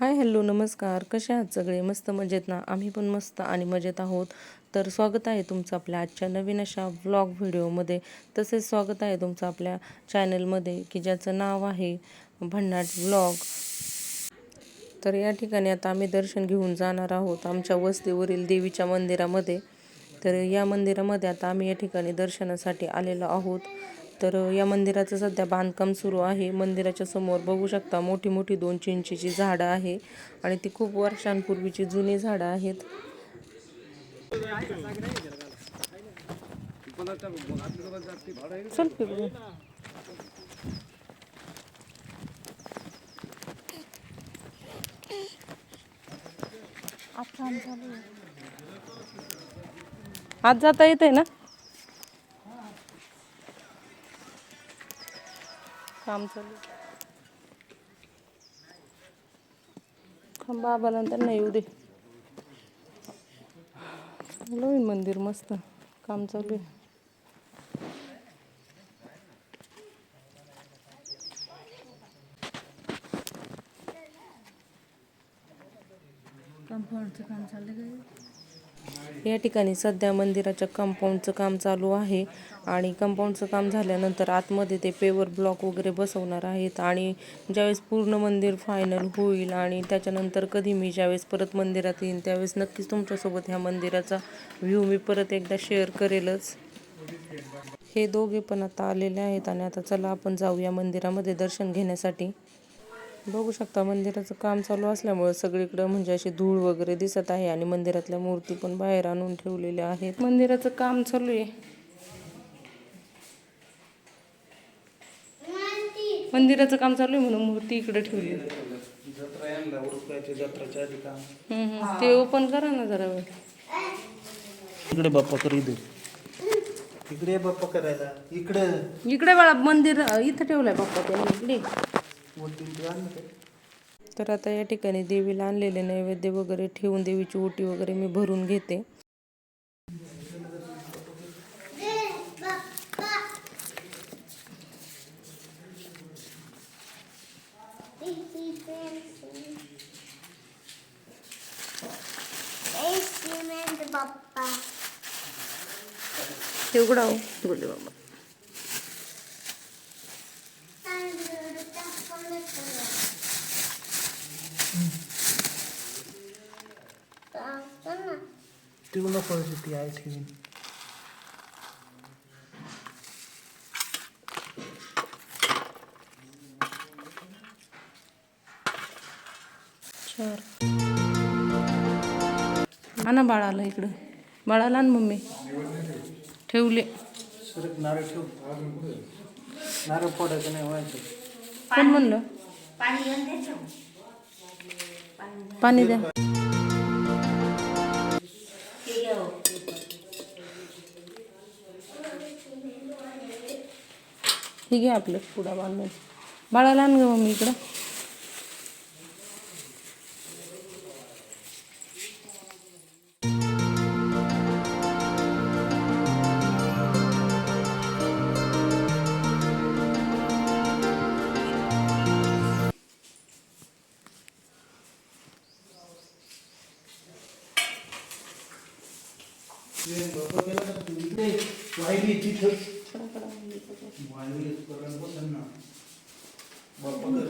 Hi hello नमस्कार. कसे आहात सगळे? मस्त मजेत ना? आम्ही पण मस्त आणि मजेत आहोत. तर स्वागत आहे तुमचं आपल्या आजच्या नवीन अशा व्लॉग व्हिडिओमध्ये तसेच स्वागत आहे तुमचं आपल्या चॅनलमध्ये की ज्याचं नाव आहे भन्नाट व्लॉग तर या ठिकाणी आता आम्ही दर्शन घेऊन जाणार आहोत आमच्या वस्तीवरील देवीच्या मंदिरामध्ये. तर या मंदिरामध्ये आता आम्ही या ठिकाणी दर्शनासाठी आलेलो आहोत. तर या मंदिराचं सध्या बांधकाम सुरू आहे. मंदिराच्या समोर बघू शकता मोठी मोठी दोन चिंचेची झाडं आहे आणि ती खूप वर्षांपूर्वीची जुनी झाडं आहेत. आज जाता येते ना? काम चालू खंबा नंतर त्यांना येऊ दे. नवीन होईल मंदिर मस्त. काम चालू आहे. कंपाऊंडचं काम चाललं का? या ठिकाणी सध्या मंदिराच्या कंपाऊंडचं काम चालू आहे आणि कंपाऊंडचं काम झाल्यानंतर आतमध्ये ते पेवर ब्लॉक वगैरे बसवणार आहेत आणि ज्यावेळेस पूर्ण मंदिर फायनल होईल आणि त्याच्यानंतर कधी मी ज्यावेळेस परत मंदिरात येईन त्यावेळेस नक्कीच तुमच्यासोबत ह्या मंदिराचा व्ह्यू मी परत एकदा शेअर करेलच. हे दोघे पण आता आलेले आहेत आणि आता चला आपण जाऊया मंदिरामध्ये दर्शन घेण्यासाठी. बघू शकता मंदिराचं काम चालू असल्यामुळे सगळीकडे म्हणजे अशी धूळ वगैरे दिसत आहे आणि मंदिरातल्या मूर्ती पण बाहेर आणून ठेवलेल्या आहेत. मंदिराचं काम चालू आहे. मंदिराचं काम चालू आहे म्हणून मूर्ती इकडे ठेवली. ते ओपन करा ना जरा वेळ. इकडे बाप्पा कर इथे. इकडे बाप्पा करायला. इकडे. इकडे बाळा मंदिर इथं ठेवलंय बाप्पा त्यांनी इकडे. आणलं. तर आता या ठिकाणी देवीला आणलेले नैवेद्य वगैरे ठेवून देवीची ओटी वगैरे मी भरून घेते. बाप्पा ते उघडा हो बोले बाबा. ती नको ती आहे ठेवीन चार आणा बाळाला इकडं बाळाला आण मम्मी ठेवले सरक नारळ ठेव नारळ फोडायचं नाही व्हायचं कोण म्हणलं पाणी घेऊन द्यायचं पाणी द्या हे घ्या आपलं पुढा बांधून. बाळाला आण गं मम्मी इकडं. वाहिली करून बसन ना बाप्पा. कर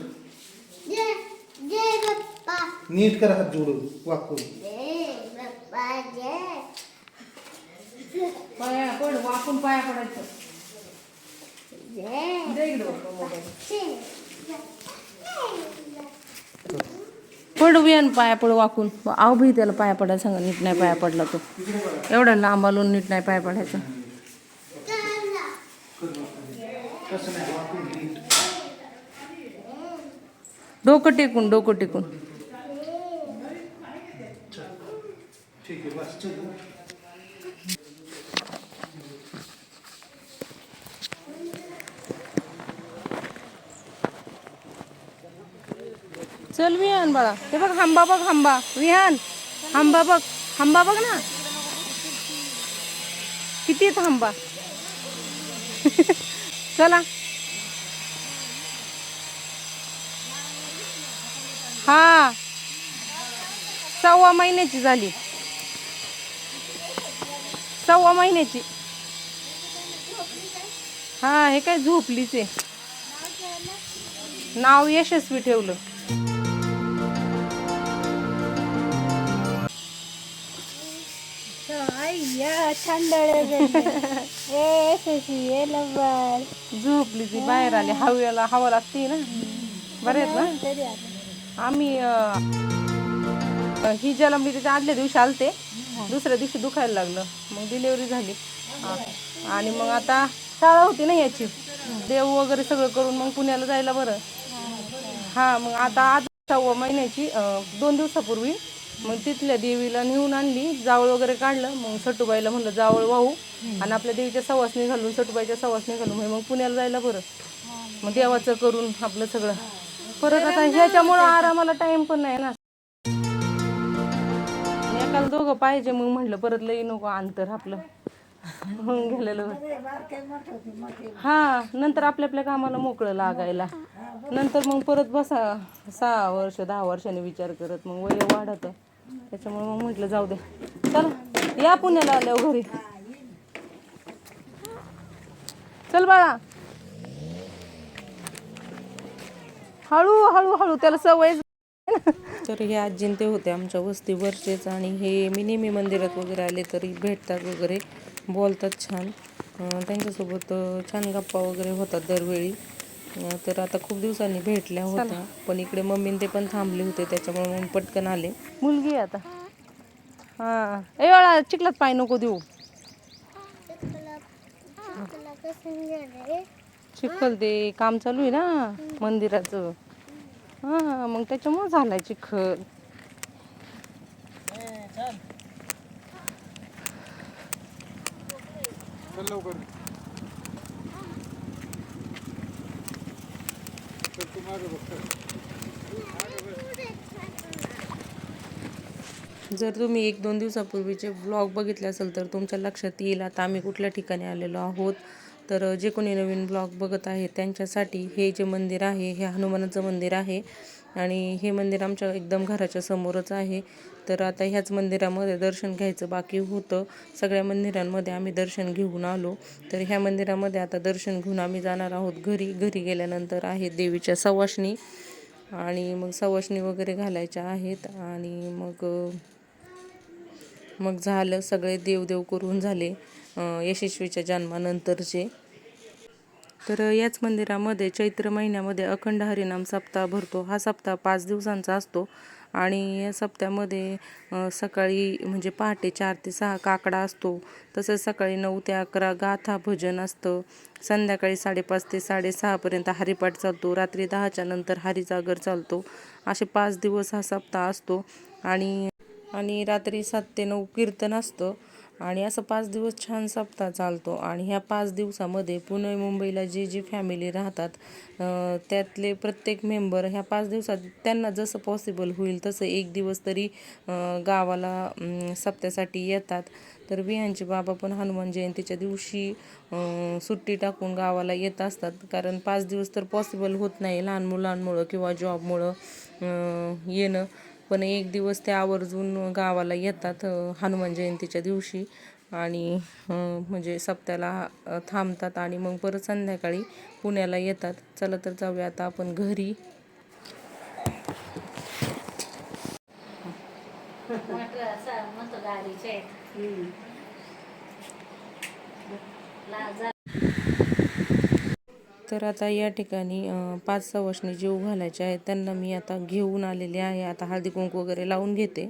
नीट कर हात जोडून वाक करून. जय बाप्पा जय पाया पड वाकून पाया पडायचं. दे इकडं बाप्पा मोबाईल. पाया पड वाकून. आव भी त्याला पाया पडायला सांगा नीट नाही पाया पडला तो. एवढा लांब आलून नीट नाही पाया पडायचं कसं नाही वाकून नीट डोकं टेकून डोकं टेकून. चल विहान बाळा. ते बघ हंबा बघ हंबा. विहान हंबा बघ. हंबा बघ ना. किती येत हंबा? चला. हा. सव्वा महिन्याची झाली. सव्वा महिन्याची. हा हे काय झोपलीच आहे. नाव यशस्वी ठेवलं. छान ए शशी ये लवकर झोपली ती बाहेर आली. हवेला हवा लागते ना. बरं आहेत ना? तरी आता आम्ही अं, ही जन्मली त्याच्या आदल्या दिवशी आलते. दुसऱ्या दिवशी दुखायला लागलं. मग डिलेवरी झाली. आणि मग आता शाळा होती ना याची. देव वगैरे सगळं करून मग पुण्याला जायला बरं. हा मग आता आज सव्वा महिन्याची अं, दोन दिवसापूर्वी मग तिथल्या देवीला नेऊन आणली जावळ वगैरे काढलं मग सटूबाईला म्हणलं जावळ वाहू. आणि आपल्या देवीच्या सवासनी घालून सटूबाईच्या सवासनी घालून म्हणजे मग पुण्याला जायला बरं. मग देवाचं करून आपलं सगळं. परत आता ह्याच्यामुळं आरामाला टाइम पण नाही ना. एकाला दोघं पाहिजे मग म्हटलं परत लई नको अंतर आपलं. मग गेलेलं. हा नंतर आपल्या आपल्या कामाला मोकळं लागायला. नंतर मग परत बसा सहा वर्ष दहा वर्षांनी विचार करत मग वय वाढत. त्याच्यामुळे मग म्हटलं जाऊ दे. चल या पुण्याला आल्यावर घरी. चल बाळा. हळू हळू हळू त्याला सवय तर हे आजीन ते होते आमच्या वस्तीवरचेच आणि हे मी नेहमी मंदिरात वगैरे आले तरी भेटतात वगैरे. बोलतात छान. त्यांच्यासोबत छान गप्पा वगैरे होतात दरवेळी. तर आता खूप दिवसांनी भेटल्या होत्या. पण इकडे मम्मीन ते पण थांबले होते त्याच्यामुळे मग पटकन आले. मुलगी आहे आता. हा. ए बाळा चिखलात पाय नको देऊ. चिखल ते काम चालू आहे ना मंदिराचं. हा मग त्याच्यामुळे झालाय चिखल. जर तुम्ही एक दोन दिवसापूर्वीचे ब्लॉग बघितले असेल तर तुमच्या लक्षात येईल. आता आम्ही कुठल्या ठिकाणी आलेलो आहोत? तर जे कोणी नवीन ब्लॉग बघत आहे त्यांच्यासाठी हे जे मंदिर आहे हे हनुमानाचं मंदिर आहे. आणि हे मंदिर आमच्या एकदम घराच्या समोरच आहे. तर आता ह्याच मंदिरामध्ये दर्शन घ्यायचं बाकी होतं. सगळ्या मंदिरांमध्ये आम्ही दर्शन घेऊन आलो. तर ह्या मंदिरामध्ये आता दर्शन घेऊन आम्ही जाणार आहोत घरी. घरी गेल्यानंतर आहे देवीच्या सवाशणी आणि मग सवाशणी वगैरे घालायच्या आहेत. आणि मग मग झालं. सगळे देवदेव करून झाले यशस्वीच्या जन्मानंतरचे. तर याच मंदिरामध्ये चैत्र महिन्यामध्ये अखंड हरिनाम सप्ताह भरतो. हा सप्ताह पाच दिवसांचा असतो आणि या सप्त्यामध्ये सकाळी म्हणजे पहाटे चार ते सहा काकडा असतो. तसंच सकाळी नऊ ते अकरा गाथा भजन असतं. संध्याकाळी साडेपाच ते साडेसहापर्यंत हरिपाठ चालतो. रात्री दहाच्या नंतर हरिजागर चालतो. असे पाच दिवस हा सप्ताह असतो. आणि आणि रात्री सात ते नऊ कीर्तन असतं. आणि असं पाच दिवस छान सप्ताह चालतो. आणि ह्या पाच दिवसामध्ये पुणे मुंबईला जे जी फॅमिली राहतात त्यातले प्रत्येक मेंबर ह्या पाच दिवसात त्यांना जसं पॉसिबल होईल तसं एक दिवस तरी गावाला सप्त्यासाठी येतात. तर विहांचे बाबा पण हनुमान जयंतीच्या दिवशी सुट्टी टाकून गावाला येत असतात. कारण पाच दिवस तर पॉसिबल होत नाही लहान मुलांमुळं किंवा जॉबमुळं येणं. पण एक दिवस ते आवर्जून गावाला येतात हनुमान जयंतीच्या दिवशी आणि म्हणजे सप्त्याला थांबतात आणि मग परत संध्याकाळी पुण्याला येतात. चला तर जाऊया आता आपण घरी म्हटलं असं मस्त गाडीचे तर आता या ठिकाणी पाच सवाशणी जीव घालायचे आहेत. त्यांना मी आता घेऊन आलेले आहे. आता हळदी कुंकू वगैरे लावून घेते.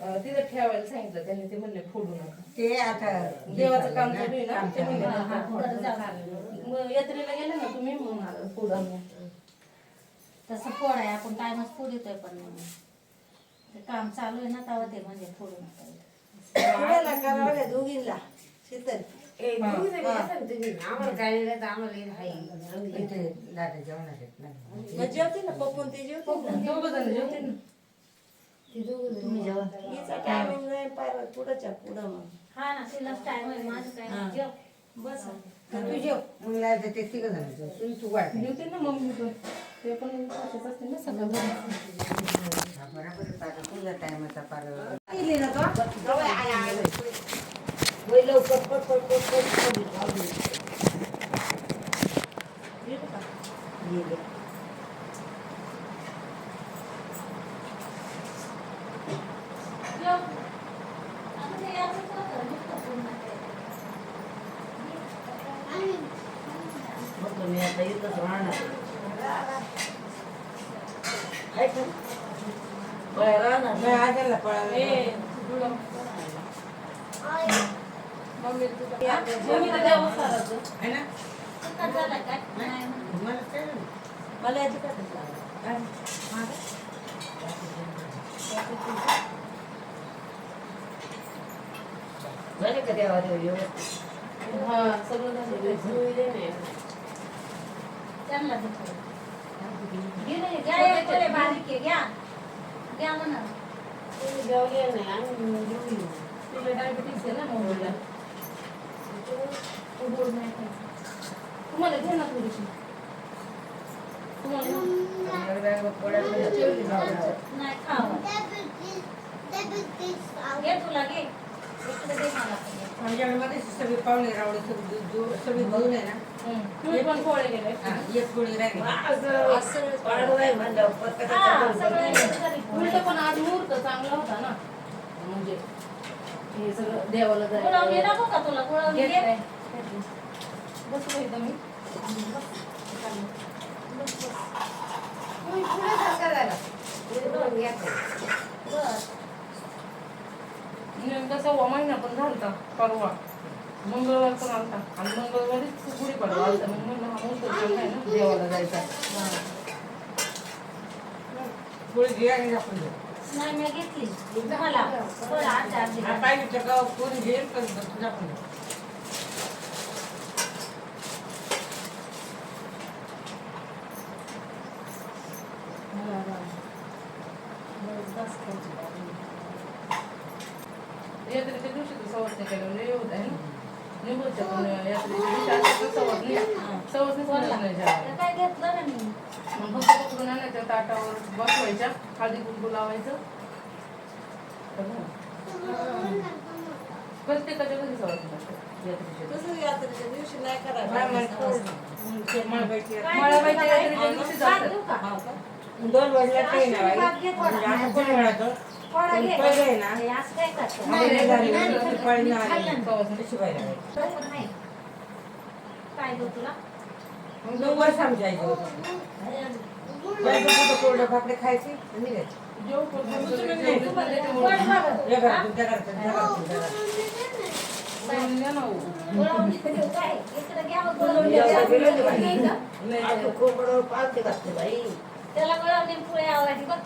तिथं ठेवायला सांगितलं त्यांनी ते म्हणले फोडू नका. ते आता देवाचं काम चालू आहे ना ते म्हणले हा, हा, नका बरं फोडू. जाऊ. मग यात्रेला गेले ना तुम्ही मग नारळ फोडू आम्ही तसं फोड आहे आपण टायमच फोड येतोय पण ते काम चालू आहे ना तेव्हा ते म्हणजे फोडू नका दोघींना शीतल. इथे दादा जेवणार आहेत ना. मग जेवते ना पप्पून ते जेवते ना. दोघं जण जेवतील ना. तुम्ही जेव्हा हिचा टायमिंग नाही पाहिलं पुढच्या पुढं मग. हा ना तिलाच टाइम आहे माझं काय नाही. जेव. बस. तू जेव. मग लायचं ते तिघ जेव. तू वाट जेवतील ना मम्मी पण. ते पण उपाशीच असतील ना सगळं बरोबर पाहिलं तुझ्या टायमाचा पार गेली ना तो. वय लवकर पट पट पट पट पट गेले जेव आता ते याचंच होतं, नुसतं पूर्ण ते. मग तुम्ही आता इथंच राहणार आहे का? बाहेर राहणार नाही आजाला पळायला मम्मी तर द्यावं साराचं आहे ना चिकट झालं काय? नाही ना. मला काय नाही. मला याची काय झाले व्यवस्थित हा सगळं झालं. घ्या बारीक आहे, घ्या. घ्या म्हणा. तुला डायबिटीस आहे ना खायचं. तुम्हाला घे ना थोडीशी. नाही खावं. घे तुला घे. इकडे दे मला. आमच्याकडे सगळे पाहुणे रावळे सगळे सगळे दोन आहे ना. तुम्ही पण पोळे गेले हा, एक पोळी राहिली. उलट पण आज मुहूर्त चांगला होता ना. म्हणजे हे सगळं देवाला जायचं. नको का तुला? घेत. नाही. बसू इथं मी. बस. नेमका सव्वा महिना पण झालता परवा. मंगळवार पण आलता. आणि मंगळवारीच गुढी पडवा आलता. मग म्हणलं हा चांगला आहे ना देवाला जायचा. आणि आपण घेऊ. नाही मी घेतली. झाला. आता हा, पाहिजे तर गाव पोळी घे पण घे. यात्रेच्या दिवशी तर सवासणी केलं लय होत आहे ना निघूच्या पण सवासणी जेवायला. काय घेतलं ना मी. मग फक्त पकडून आणायच्या ताटावर बसवायच्या हळदी कुंकू लावायचं. प्रत्येकाच्या घरी सवासणी असते यात्रेच्या दिवशी. तसं यात्रेच्या दिवशी नाही करायचं. माळाबाईच्या यात्रेच्या दिवशी जातात? दोन वाजल्या ट्रेन आहे कोण? पहिलं आहे ना, हे? नाही, नाही, आली. मग होती. कुठं कोरडं भाकरी खायची? आणि निघायची. या. त्याला गुळवणी पोळी आवडते बघ.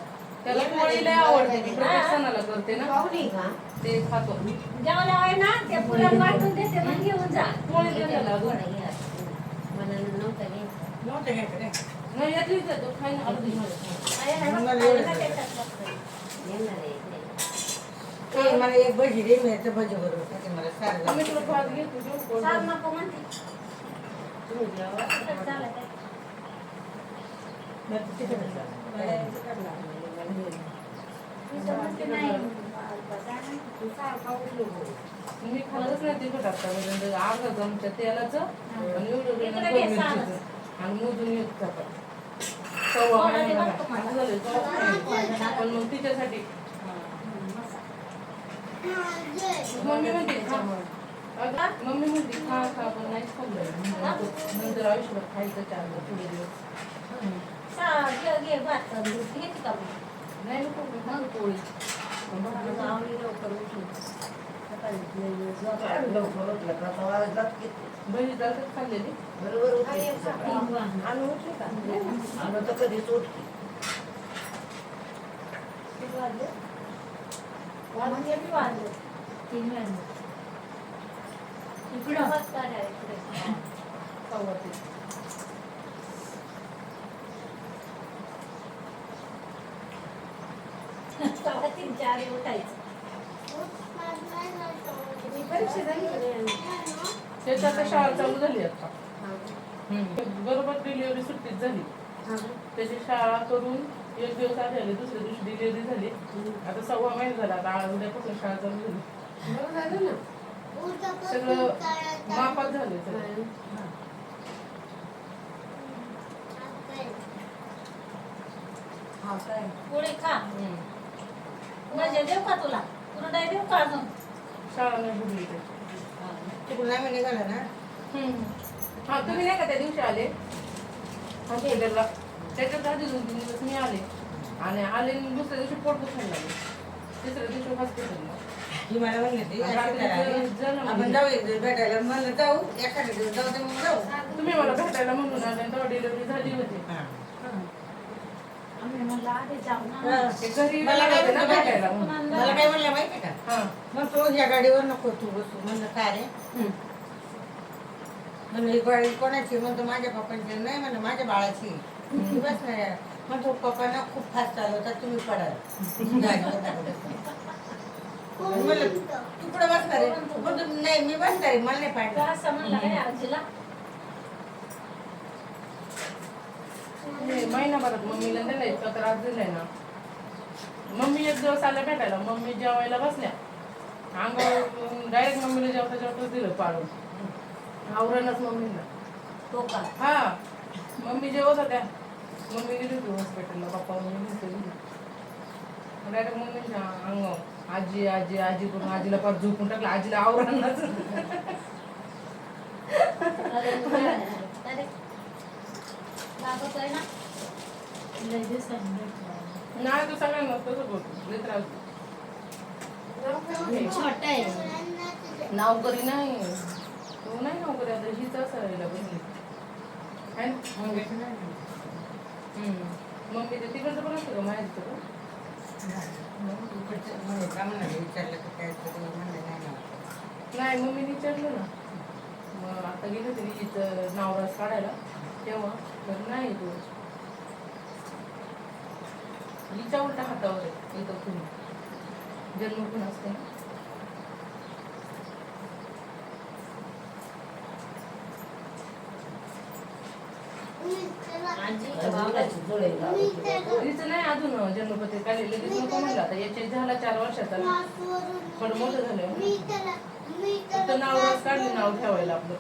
त्याला पोळी लय आवडते मी. प्रत्येक सणाला करते ना. ते खातो जेवल्या आहे ना ते पुऱ्या वाटून देते मग घेऊन जा. पोळी दे त्याला अजून. नव्हतं घ्यायचं. काय? नाही यातलीच आहे तो खाईन अर्धी मला एक भजी दे मी भजी बरोबर मला तुला भात घेतो तुम्ही जेवा. नाही मी खाल्लंच नाही तिखट आतापर्यंत अर्धा चमचा तेलाचं आणि एवढं आणि मोजून एक चपाती सव्वा महिना झालं, सव्वा पण मग तिच्यासाठी मम्मी म्हणते खा मम्मी म्हणते खा खा पण नाहीच खाल्लं नंतर- आयुष्यभर खायचं चार थोडे दिवस मग? नाही नको मी खातो पोळी किती? बहिणी जातात खाल्लेली बरोबर. आणू उठली का आणू तर कधीच उठली किती वाजले? वाजले बी वाजले. तीन वाजले. इकडं बस गाड्या, इकडे. सव्वा ते सव्वा तीन चार हे उठायचं. मी परीक्षा झाली का नाही? त्याची आता शाळा चालू झाली आता. बरोबर डिलिव्हरी सुट्टीत झाली. त्याची शाळा करून एक दिवस आधी आले दुसऱ्या दिवशी डिलिव्हरी झाली. आता सव्वा महिना झाला आता आज उद्यापासून शाळा चालू झाली. बरं झालं ना. सगळं मापात झाले हा. पोळी खा. म्हणजे देऊ का तुला. कुरडाई देऊ का अजून? नाही बुडली त्याची तिकडून आम्ही निघाला ना. हा तुम्ही नाही का त्या दिवशी आले? हॉस्पिटलला. त्याच्यात आधी दोन तीन दिवस मी आले. आणि आले आणि दुसऱ्या दिवशी पोट दुखायला लागले. तिसऱ्या दिवशी हॉस्पिटलला. ही मला म्हणली आपण जाऊ एक दिवस भेटायला. म्हणलं जाऊ एखाद्या दिवस जाऊ दे मग जाऊ. तुम्ही मला भेटायला म्हणून आले तेव्हा डिलिव्हरी झाली होती. हा. आम्ही म्हणलं आधी जाऊ ना हा. ते घरी मला काय म्हणलं. मला म्हणलं का? मग तो गाडीवर नको तू बसू. म्हणलं काय रे? म्हणलं ही गाडी कोणाची? म्हणतो माझ्या पप्पांची. नाही म्हणलं माझ्या बाळाची. ती बस नाही म्हणतो पप्पा ना खूप फास्ट चालवतात तुम्ही पडाल. गाडीवर नका बसू. म्हणलं तू कुठं बसणार आहे? म्हणतो? नाही मी बसणार आहे मला नाही काय आजीला? हे महिनाभरात मम्मीला दिला इतका त्रास दिलाय ना. मम्मी एक दिवस आल्या भेटायला मम्मी जेवायला बसल्या. अंगावर डायरेक्ट मम्मीला जेवता जेवताच दिलं पाडून. आवरणच मम्मीला. तो का? हा. मम्मी जेवत होत्या. मम्मी गेली होती हॉस्पिटलला पप्पा मम्मी गेली. डायरेक्ट मम्मीच्या अंगावर. आजी आजी आजी करून आजीला पार झोपून टाकलं. आजीला आवरणच. ना लय दिवसांनी भेटलो. नाही तू बोलतो लय त्रास देतो. छोटा आहे नावकरी नाही तू नाही नावकरी आता हीच असायला बहिणी है ना? हम्म. मम्मी ते तिकडचं पण असतं का माहिती तर तरी नाही ना नाही मम्मी विचारलं ना मग आता गेली होती मी इथं नावरास काढायला तेव्हा तर नाही तू हिच्या उलटा हातावर आहे इथं कुणी जन्म पण असते? ना. हिचं नाही अजून जन्मपत्री काढली लगेच नको म्हणलं आता. याचे झाला चार वर्षाचा. थोडं मोठं झालं फक्त नावरास काढले नाव ठेवायला आपलं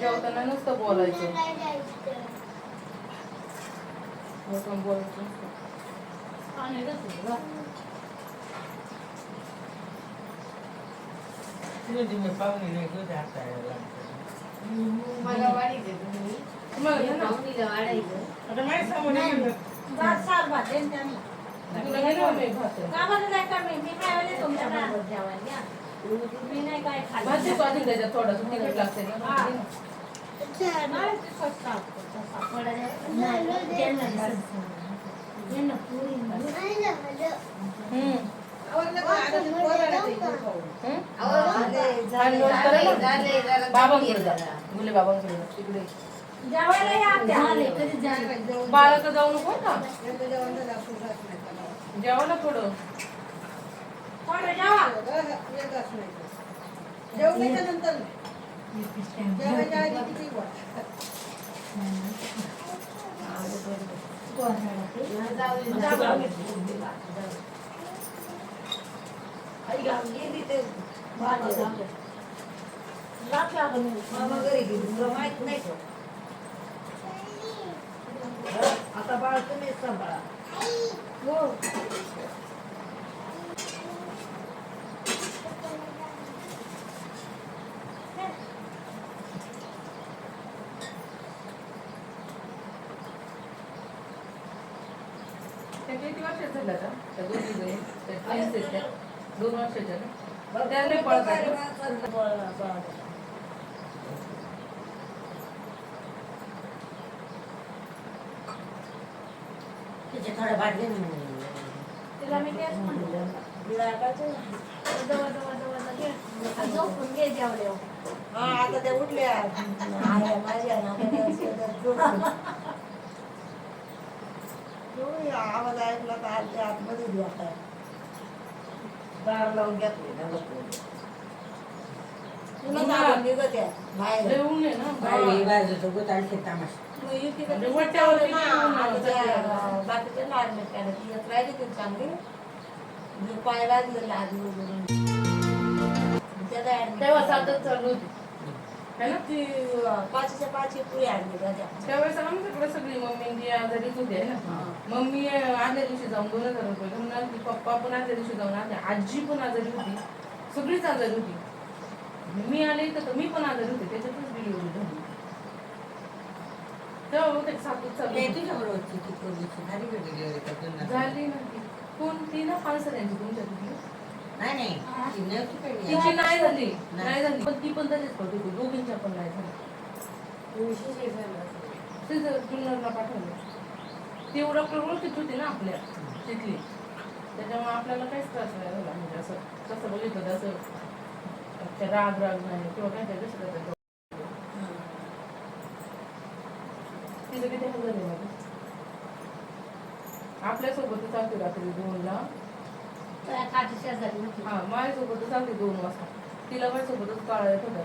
जेवताना नुसतं बोलायचं मोठं बोलायचं नसतं. पाणी घातलं. तुला दिवस पाहुणे नाही तुझ्या हाताला मला वाढीचे तुम्ही तुम्हाला घे ना. पाहुणीला वाढायचं आता माझ्यासमोर नाही. येऊन भात सार भात दे ना त्यांना तुला घे ना मी भात. का बरं नाही कमी मी काय आले तुमच्या बरोबर जेवायला या. मी नाही काय त्याच्यात थोडंसं तिखट लागते ना. नाही, ते स्वस्त असतं, हम्म. आवडलं का? आता ते पोराला ते खाऊ. हम्म? बाबांकडे जा बाबांकडे जा. तिकडे जेवायला या त्या. जाऊ नको जेवण झालं, आपण जात नाही जेवा ना थोडं थोडं जेवा. येत असं नाही तर. जेवणाच्या नंतर आधी किती मामा घरी तुला माहीत नाही का? आता बाळ तुम्हीच सांभाळा हो त्या किती वर्षात झाल्या आता त्या दोन्ही जणी त्या twins आहेत त्या ना पळतात तिचे थोडे तिला मी तेच म्हणलं झोपून घे हा आता ते उठल्या. आया माझ्या ना आवाज ऐकला तर आतल्या आतमध्ये उभी आता. दार लावून घेतले ना तुला आवाज निघत आहे बाहेर. लय ऊन आहे ना बाहेर बाहेर गोत आणखी तामाशा म्हणजे वट्यावरती किती ऊन आहे. बाकीचे लहान ती राहिली ती चांगली. मी पाय वाजलेला आधी वगैरे. त्याला admit तेव्हा केलं. सातच चालू होती. है ना? ती पाचच्या पाच पुढे आणली राजा त्यावेळेस आमच्याकडे सगळी मम्मी ती आजारीच होती आहे ना मम्मी आदल्या दिवशी जाऊन दोन हजार रुपये घेऊन आली पप्पा पण आदल्या दिवशी जाऊन आले आजी पण आजारी होती सगळीच आजारी होती. मी आले तर मी पण आजारी होते त्याच्यातच डिलिव्हरी झाली. तेव्हा बहुतेक सातच चालू नाही होती. ती पोरगीची. झाली का दोन? झाली ना ती. कोणती ना पानसऱ्यांची तुमच्या तिथली? नाही नाही. ती नव्हती काही तिची नाही झाली. नाही. झाली. पण ती पण तशीच होती. दोघींच्या पण नाही झाली. तिचं जुन्नरला पाठवलं. ती डॉक्टर ओळखीत होती ना आपल्या तिथली. त्याच्यामुळे आपल्याला काहीच त्रास नाही झाला. म्हणजे असं कसं बघितलं तर असं त्या राग राग नाही किंवा काय काय दुसरं त्याचं तिचं किती झाले माझे आपल्यासोबतच चालते रात्री दोनला तुझ्या खाटी शेजारी होती हा माझ्यासोबतच चालते दोन वाजता. तिला माझ्यासोबतच काळा येत होता.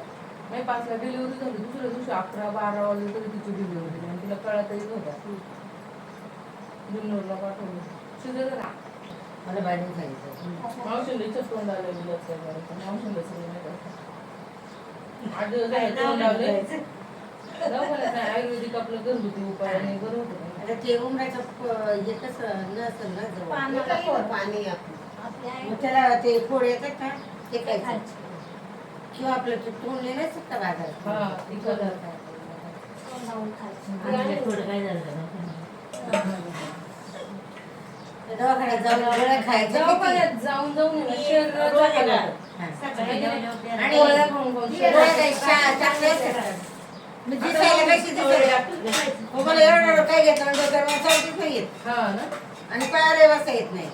नाही पाचला डिलिव्हरी झाली. दुसऱ्या दिवशी अकरा बारा वाजले तरी तिची डिलिव्हरी झाली आणि तिला कळत येत होता जुन्नरला पाठवलं. शिजर ना मला बाहेरून सांगितलं मावशीला इच्छा तोंड आलं लक्षात मावशीला सगळं नाही दिवस झाले तोंड लावले. नाही आयुर्वेदिक आपलं घरगुती उपायाने बरं होतं. पण. आता ते उमराचं हे कसं नसेल ना. पाणी आपलं? मग त्याला ते फोड येतात ना ते काय खायची. किंवा आपलं ते तोंडले नसतात का बाजारात. हा दवाखान्यात जाऊन गोळ्या? दवाखान्यात जाऊन. आणि गोळ्या गोळ्या काय चा- चांगल्या असतात. मग दिसायला कशी दिसायला? मग मला एवढं एवढं काय घेतलं म्हणजे नाही येत. हा ना. आणि पायाला बसता येत नाही.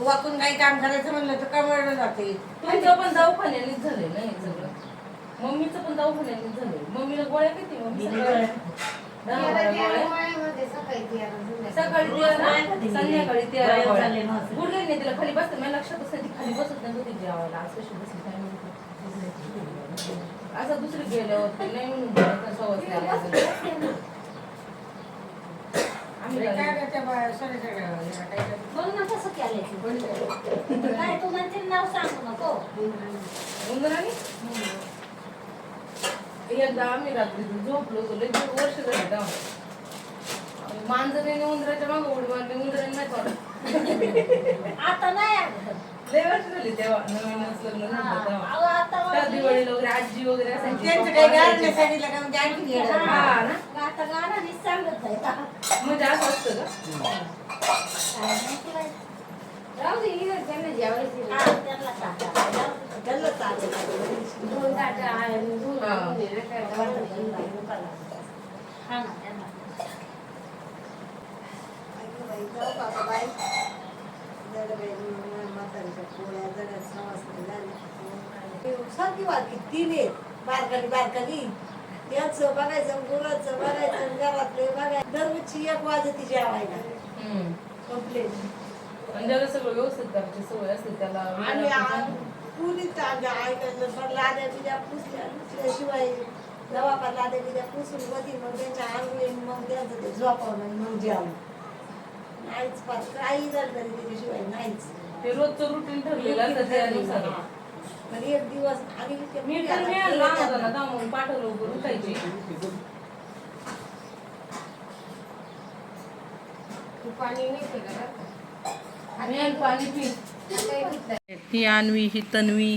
वाकून काही काम करायचं म्हणलं तर कमळ जाते. तुमचं पण दवाखान्यानेच झालंय ना हे सगळं. मम्मीचं पण दवाखान्यानेच झालंय. मम्मीला गोळ्या किती मम्मी? सकाळी? दहा बारा गोळ्या. सकाळी तेरा संध्याकाळी. तेरा गोळ्या तिला खाली बसते. मला लक्षातच नाही ती खाली बसत नाही होती जेवायला. आज कशी बसली? काय माहिती असं दुसरी गेल्यावर नाही म्हणून सवय नाही लागली. आम्ही काय काय करते बा, सोन्याच्या गावाला, काय करते? बघ ना कसं केलंय काय तू म्हणते नाव सांगू नको. उंदराने? एकदा आम्ही रात्री झोपलो होतो. लई वर्ष झाले तेव्हा मांजरीने उंदराच्या मागं उडी मारली. उंदराने नाही आता नाही लई वर्ष झाली तेव्हा नवीनच लग्न. झालं तेव्हा वाजले. दिवाळीला वगैरे आजी वगैरे असायची त्यांचं काही असायचे. नाही सांगितलं का म्हणजे आणखी येडं. हा ना आता गाणं सांगत आहे का म्हणजे असं असतं का काय माहिती बाई. राहू दे इकडे त्यांना जेवायला हा, त्यांना सांगा. त्यांना चालेल. दोन ताटं आहे, दोन हा. दोन ना, काय वाटत हा ना, त्यांना. सारखी वाटली तीन बारकाली बारकाली याचं बघायचं गुराचं बघायचं घरातले बघायचं दररोजची एक वाजती जेवायला कंप्लेंट ज्याला सगळं व्यवस्थित करायची सवय असते त्याला आणि वेळापत्रक- ऐकायचं पण लाद्या बिद्या पुसल्या पुसल्याशिवाय दवाखान्यात लाद्या बिद्या पुसून मधी मग त्यांच्या आंघोळी मग त्यांचं ते झोपावलं मग जेवण नाहीच काही झालं तरी त्याच्याशिवाय नाहीच. ते रोजचं रुटीन ठरलेलं असतं त्यानुसार. पण एक दिवस आणि ते मी तर मिळालं पाठवलं तू पाणी नाही केलं का? आणि पाणी पी. ही अन्वी ही तन्वी.